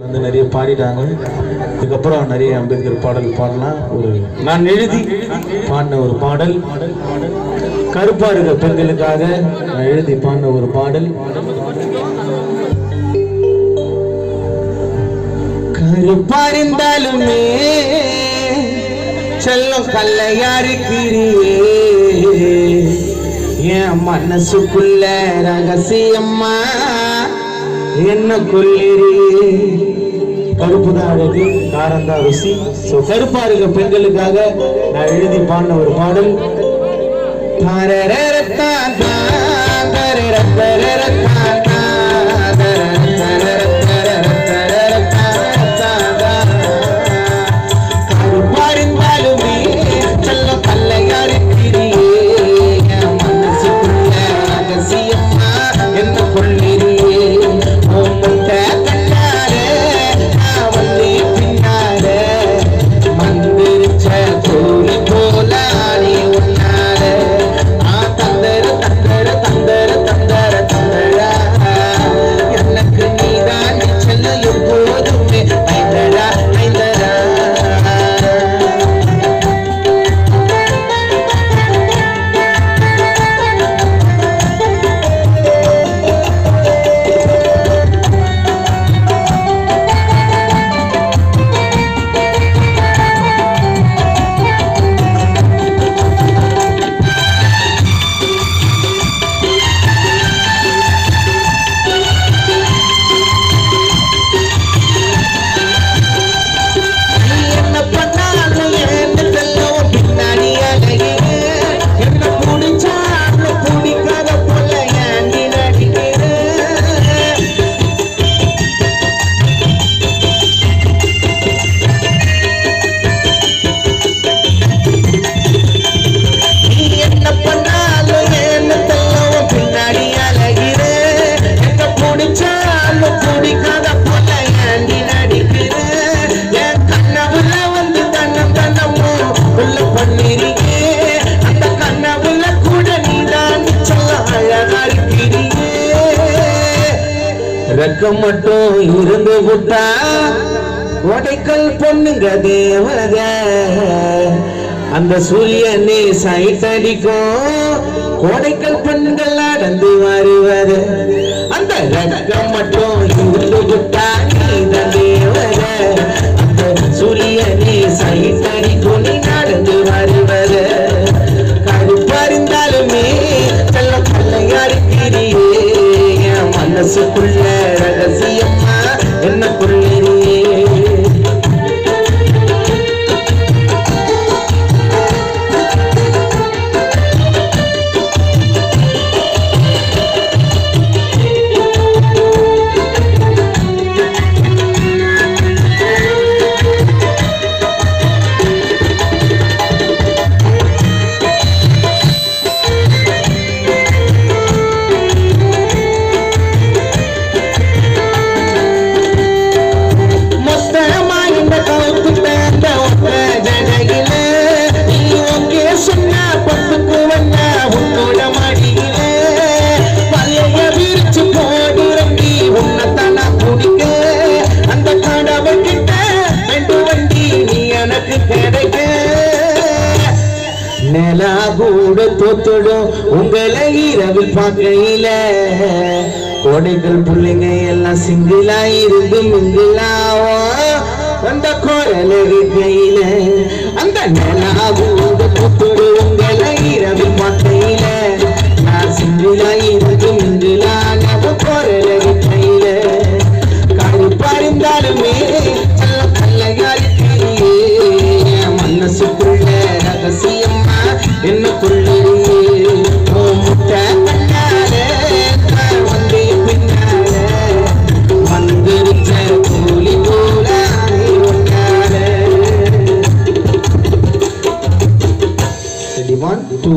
வந்து நிறைய பாடிட்டாங்க. இதுக்கப்புறம் நிறைய அம்பேத்கர் பாடல் பாடலாம். ஒரு நான் எழுதி பாடின ஒரு பாடல். கருப்பா இருக்க பெண்களுக்காக நான் எழுதி பாடின ஒரு பாடல். கருப்பா இருந்தாலுமே செல்லம் கல்லையாருக்கிறியே என் மனசுக்குள்ள ரகசியம்மா என்ன கொல்லிரி கருப்பு தான் அழகு காரந்தா ருசி. ஸோ கருப்பா இருக்க பெண்களுக்காக நான் எழுதி பாடின ஒரு பாடல். தாரரரத்தான் தான், Yeah. ரெக்கம் மட்டும் இருந்து விட்டா கோடைக்கல் பொண்ணுங்க தேவத அந்த சூரியனே சைட்டடிக்கும். கோடைக்கல் பெண்கள் நடந்து வருவது. அந்த ரெக்கம் மட்டும் இருந்து விட்டா நீ தேவத நிலா கூட தோத்துடும் உங்களை இரவில் பார்க்கையில. கோடைகள் பிள்ளைங்க எல்லாம் சிங்கிளா இருந்து மிங்கிளாவோ அந்த குரல் கையில அந்த நிலா கூட தோத்துடும் உங்களை இரவில் பார்க்கையில. நான் சிங்கிளா என்ன கொள்ளுது முட்டை பண்ணாலே வண்டி பின்னாலே. வந்திருந்த கூலி கூலாலே ஒன்னாலே. Ready one two